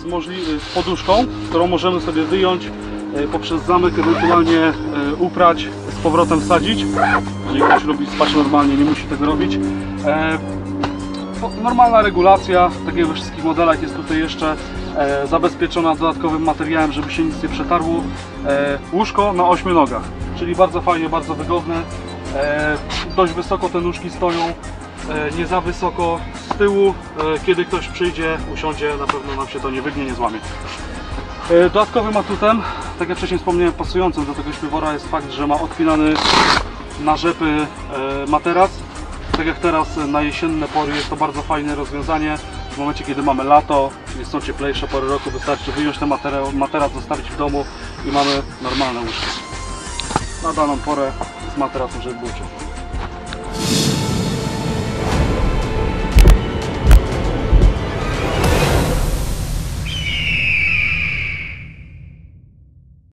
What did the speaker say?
z, możli- z poduszką, którą możemy sobie wyjąć e, poprzez zamek, ewentualnie e, uprać, z powrotem wsadzić. Jeżeli ktoś lubi spać normalnie, nie musi tego robić. E, Normalna regulacja, tak jak we wszystkich modelach jest tutaj jeszcze e, zabezpieczona dodatkowym materiałem, żeby się nic nie przetarło. E, łóżko na ośmiu nogach, czyli bardzo fajnie, bardzo wygodne. E, dość wysoko te nóżki stoją, e, nie za wysoko z tyłu. E, kiedy ktoś przyjdzie, usiądzie, na pewno nam się to nie wygnie, nie złamie. E, Dodatkowym atutem, tak jak wcześniej wspomniałem, pasującym do tego śpiwora jest fakt, że ma odpinany na rzepy e, materac. Tak jak teraz e, na jesienne pory jest to bardzo fajne rozwiązanie. W momencie kiedy mamy lato, czyli są cieplejsze pory roku, wystarczy wyjąć ten materac zostawić w domu i mamy normalne łóżko. Na daną porę z materacem, żeby było ciepło.